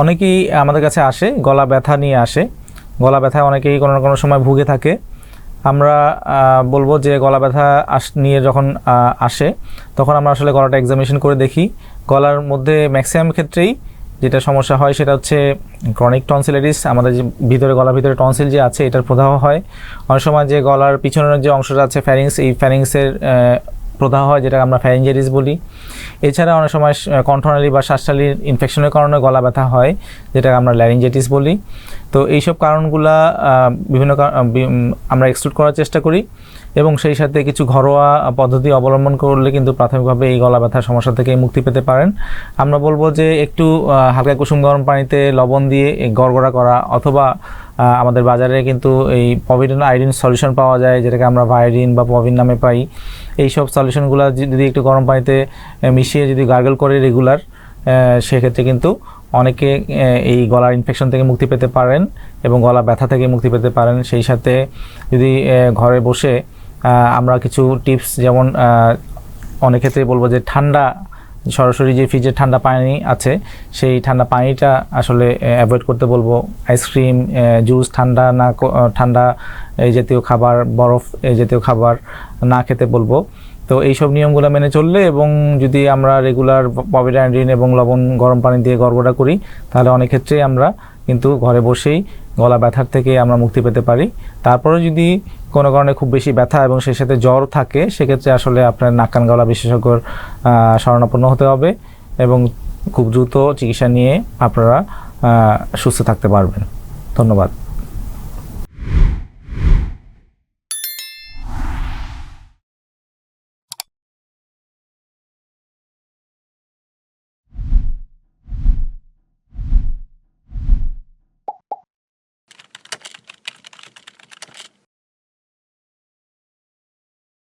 অনেকেই আমাদের কাছে আসে, গলা ব্যথা নিয়ে আসে। গলা ব্যথায় অনেকেই কোনো না কোনো সময় ভুগে থাকে। আমরা বলব যে গলা ব্যথা আস, নিয়ে যখন আসে, তখন আমরা আসলে গলাটা এক্সামিনেশন করে দেখি। গলার মধ্যে ম্যাক্সিমাম ক্ষেত্রেই যেটা সমস্যা হয় সেটা হচ্ছে ক্রনিক টনসিলাইটিস আমাদের যে ভিতরে, গলার ভিতরে টনসিল যে আছে, এটার প্রদাহ হয়। অনেক সময় যে গলার পিছনের যে অংশটা আছে ফ্যারিংস এই ফ্যারিংসের প্রদাহ হয় যেটা আমরা ফ্যারিঞ্জাইটিস বলি। এছাড়া অনেক সময় কণ্ঠনালী বা শ্বাসনালীর ইনফেকশনের কারণে গলা ব্যথা হয় যেটা আমরা ল্যারিঞ্জাইটিস বলি। তো এইসব কারণগুলা বিভিন্ন আমরা এক্সক্লুড করার চেষ্টা করি এবং সেই সাথে কিছু ঘরোয়া পদ্ধতি অবলম্বন করলে কিন্তু প্রাথমিকভাবে এই গলা ব্যথার সমস্যা থেকে মুক্তি পেতে পারেন। আমরা বলব যে একটু হালকা কুসুম গরম পানিতে লবণ দিয়ে গড়গড়া করা অথবা আমাদের বাজারে কিন্তু এই পভিডন আইডিন সলিউশন পাওয়া যায়, যেটাকে আমরা ভায়োডিন বা পভিন নামে পাই। এই সব সলিউশনগুলো যদি একটু গরম পানিতে মিশিয়ে যদি গার্গল করে রেগুলার সেক্ষেত্রে কিন্তু অনেকে এই গলার ইনফেকশন থেকে মুক্তি পেতে পারেন এবং গলা ব্যথা থেকে মুক্তি পেতে পারেন। সেই সাথে যদি ঘরে বসে আমরা কিছু টিপস যেমন অনেক ক্ষেত্রে বলব যে ঠান্ডা সরাসরি যে ফ্রিজের ঠান্ডা পানি আছে, সেই ঠান্ডা পানিটা আসলে অ্যাভয়েড করতে বলব। আইসক্রিম জুস ঠান্ডা না ঠান্ডা এই জাতীয় খাবার, বরফ এই জাতীয় খাবার না খেতে বলব। তো এইসব নিয়মগুলো মেনে চললে এবং যদি আমরা রেগুলার পভিডাইন এবং লবণ গরম পানি দিয়ে গড়গড়া করি, তাহলে অনেক ক্ষেত্রেই আমরা কিন্তু ঘরে বসেই গলা ব্যথার থেকে আমরা মুক্তি পেতে পারি। তারপরে যদি কোনো কারণে খুব বেশি ব্যথা এবং সেই সাথে জ্বর থাকে, সেক্ষেত্রে আসলে আপনার নাকান গলা বিশেষজ্ঞর শরণাপন্ন হতে হবে এবং খুব দ্রুত চিকিৎসা নিয়ে আপনারা সুস্থ থাকতে পারবেন। ধন্যবাদ।